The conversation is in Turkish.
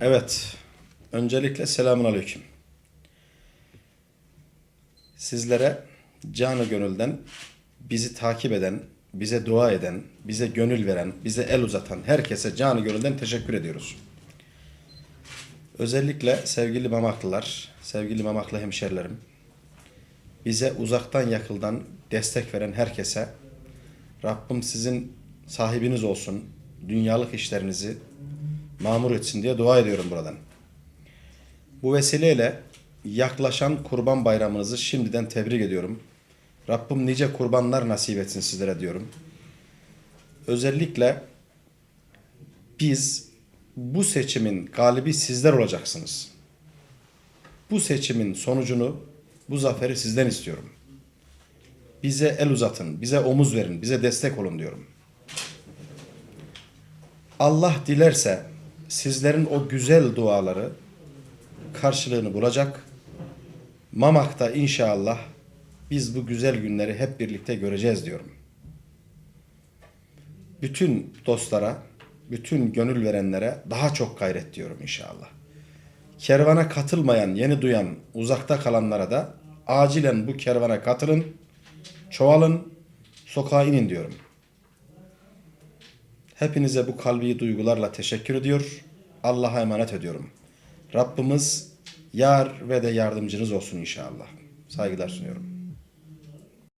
Evet. Öncelikle selamun aleyküm. Sizlere canı gönülden bizi takip eden, bize dua eden, bize gönül veren, bize el uzatan herkese canı gönülden teşekkür ediyoruz. Özellikle sevgili Mamaklılar, sevgili Mamaklı hemşerilerim, bize uzaktan yakıldan destek veren herkese Rabbim sizin sahibiniz olsun, dünyalık işlerinizi mamur etsin diye dua ediyorum buradan. Bu vesileyle yaklaşan kurban bayramınızı şimdiden tebrik ediyorum. Rabbim nice kurbanlar nasip etsin sizlere diyorum. Özellikle biz bu seçimin galibi sizler olacaksınız. Bu seçimin sonucunu, bu zaferi sizden istiyorum. Bize el uzatın, bize omuz verin, bize destek olun diyorum. Allah dilerse sizlerin o güzel duaları karşılığını bulacak. Mamak'ta inşallah biz bu güzel günleri hep birlikte göreceğiz diyorum. Bütün dostlara, bütün gönül verenlere daha çok gayret diyorum inşallah. Kervana katılmayan, yeni duyan, uzakta kalanlara da acilen bu kervana katılın, çoğalın, sokağa inin diyorum. Hepinize bu kalbi duygularla teşekkür ediyor. Allah'a emanet ediyorum. Rabbimiz yar ve de yardımcınız olsun inşallah. Saygılar sunuyorum.